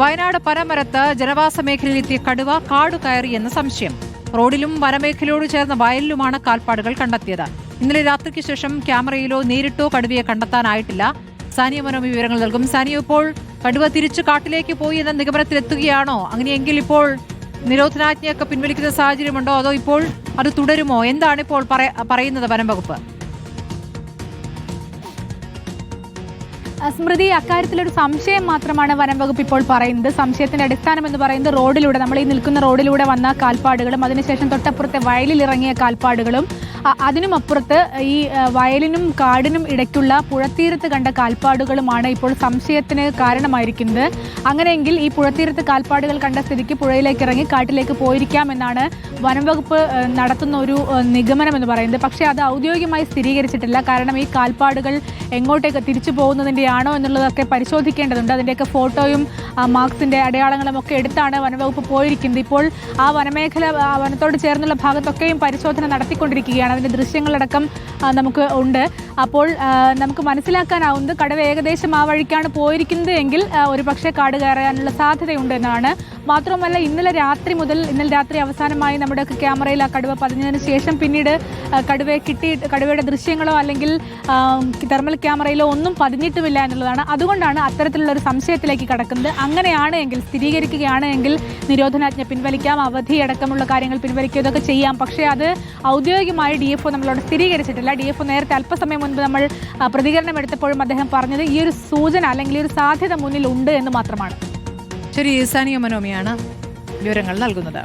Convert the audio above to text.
വയനാട് പനമരത്ത് ജനവാസ മേഖലയിലെത്തിയ കടുവ കാടു കയറിയെന്ന് സംശയം. റോഡിലും വനമേഖലയോട് ചേർന്ന വയലിലുമാണ് കാൽപ്പാടുകൾ കണ്ടെത്തിയത്. ഇന്നലെ രാത്രിക്ക് ശേഷം ക്യാമറയിലോ നേരിട്ടോ കടുവയെ കണ്ടെത്താനായിട്ടില്ല. സാനിയ മനോമി വിവരങ്ങൾ നൽകും. സാനിയ ഇപ്പോൾ കടുവ തിരിച്ചു കാട്ടിലേക്ക് പോയി എന്ന നിഗമനത്തിലെത്തുകയാണോ? അങ്ങനെയെങ്കിൽ ഇപ്പോൾ നിരോധനാജ്ഞയൊക്കെ പിൻവലിക്കുന്ന സാഹചര്യമുണ്ടോ? അതോ ഇപ്പോൾ അത് തുടരുമോ? എന്താണ് ഇപ്പോൾ പറയുന്നത് വനം വകുപ്പ്? സ്മൃതി അക്കാര്യത്തിലൊരു സംശയം മാത്രമാണ് വനം വകുപ്പ് ഇപ്പോൾ പറയുന്നത്. സംശയത്തിന്റെ അടിസ്ഥാനം എന്ന് പറയുന്നത് റോഡിലൂടെ നമ്മൾ ഈ നിൽക്കുന്ന റോഡിലൂടെ വന്ന കാൽപ്പാടുകളും അതിനുശേഷം തൊട്ടപ്പുറത്തെ വയലിൽ ഇറങ്ങിയ കാൽപ്പാടുകളും അതിനുമപ്പുറത്ത് ഈ വയലിനും കാടിനും ഇടയ്ക്കുള്ള പുഴത്തീരത്ത് കണ്ട കാൽപ്പാടുകളുമാണ് ഇപ്പോൾ സംശയത്തിന് കാരണമായിരിക്കുന്നത്. അങ്ങനെയെങ്കിൽ ഈ പുഴത്തീരത്ത് കാൽപ്പാടുകൾ കണ്ട സ്ഥിതിക്ക് പുഴയിലേക്ക് ഇറങ്ങി കാട്ടിലേക്ക് പോയിരിക്കാം എന്നാണ് വനം വകുപ്പ് നടത്തുന്ന ഒരു നിഗമനം എന്ന് പറയുന്നത്. പക്ഷേ അത് ഔദ്യോഗികമായി സ്ഥിരീകരിച്ചിട്ടില്ല. കാരണം ഈ കാൽപ്പാടുകൾ എങ്ങോട്ടേക്ക് തിരിച്ചു പോകുന്നതിന്റെയാണോ എന്നുള്ളതൊക്കെ പരിശോധിക്കേണ്ടതുണ്ട്. അതിന്റെയൊക്കെ ഫോട്ടോയും മാർക്സിന്റെ അടയാളങ്ങളും ഒക്കെ എടുത്താണ് വനംവകുപ്പ് പോയിരിക്കുന്നത്. ഇപ്പോൾ ആ വനമേഖല വനത്തോട് ചേർന്നുള്ള ഭാഗത്തൊക്കെയും പരിശോധന നടത്തിക്കൊണ്ടിരിക്കുകയാണ്. അതിന്റെ ദൃശ്യങ്ങളടക്കം ആ, നമുക്ക് ഉണ്ട്. അപ്പോൾ നമുക്ക് മനസ്സിലാക്കാനാവുന്നത് കടവ് ഏകദേശം ആ വഴിക്കാണ് പോയിരിക്കുന്നത് എങ്കിൽ ഒരു പക്ഷേ കാട് കയറാനുള്ള സാധ്യതയുണ്ട് എന്നാണ് മാത്രമല്ല ഇന്നലെ രാത്രി മുതൽ ഇന്നലെ രാത്രി അവസാനമായി നമ്മുടെ ക്യാമറയിൽ ആ കടുവ പതിഞ്ഞതിന് ശേഷം പിന്നീട് കടുവയെ കിട്ടി കടുവയുടെ ദൃശ്യങ്ങളോ അല്ലെങ്കിൽ തെർമൽ ക്യാമറയിലോ ഒന്നും പതിഞ്ഞിട്ടുമില്ല എന്നുള്ളതാണ്. അതുകൊണ്ടാണ് അത്തരത്തിലുള്ള ഒരു സംശയത്തിലേക്ക് കടക്കുന്നത്. അങ്ങനെയാണ് എങ്കിൽ സ്ഥിരീകരിക്കുകയാണ് എങ്കിൽ നിരോധനാജ്ഞ പിൻവലിക്കാം അവധി അടക്കമുള്ള കാര്യങ്ങൾ പിൻവലിക്കുക ഇതൊക്കെ ചെയ്യാം. പക്ഷേ അത് ഔദ്യോഗികമായി ഡി എഫ് ഒ നമ്മളോട് സ്ഥിരീകരിച്ചിട്ടില്ല. ഡി എഫ് ഒ നേരത്തെ അല്പസമയം മുൻപ് നമ്മൾ പ്രതികരണം എടുത്തപ്പോഴും അദ്ദേഹം പറഞ്ഞത് ഈ ഒരു സൂചന അല്ലെങ്കിൽ ഒരു സാധ്യത മുന്നിൽ ഉണ്ട് എന്ന് മാത്രമാണ്. ശരി സാനിയ മനോമിയാണ് വിവരങ്ങൾ നൽകുന്നത്.